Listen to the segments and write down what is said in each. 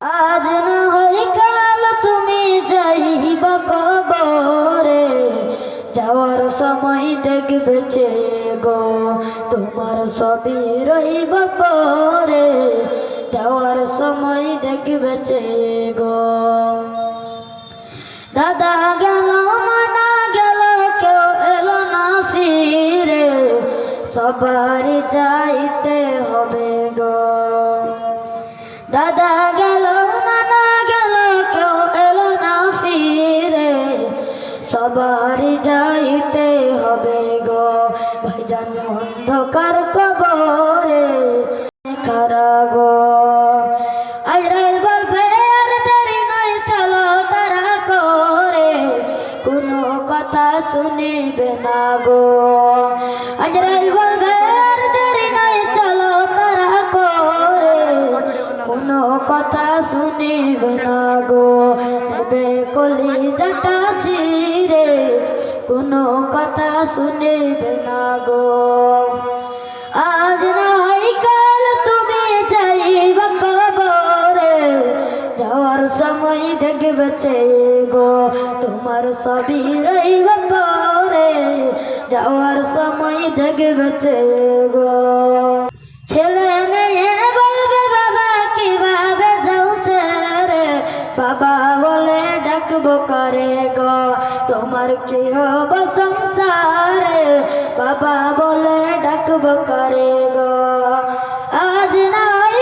আজ না হয় কাল তুমি যাইবা কবরে। যাওয়ার সময় দেখবে গো, তোমার সবই রইব পরে। যাওয়ার সময় দেখবে গো। দাদা গেল মানা গেল, কেউ এলো না ফিরে। সবারই যাইতে দাদা গেল, নানা গেল, কেউ এলো না ফিরে। সবারই যাইতে হবে গো, ভাইজান অন্ধকার কবরে। খারা গো? আজরাইল বলবে, আর দেরি নয়, চলো তারা করে। কোনো কথা শুনিবে না গো। আজরাইল কথা শুনিবে না গো। নেবে কলি যাটা ছিড়ে কোনো কথা শুনিবে না গো। আজ নাই কাল তুমি যাইবা কবরে, যাওয়ার সময় দেখবে গো। তোমার সবই রইব পরে, যাওয়ার সময় দেখবে গো। ডাকবো করে গো। তোমার কি হব সংসারে বাবা বলে ডাকবো করে গো। আজ নাই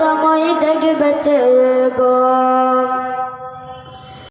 সময় দেখবে গো।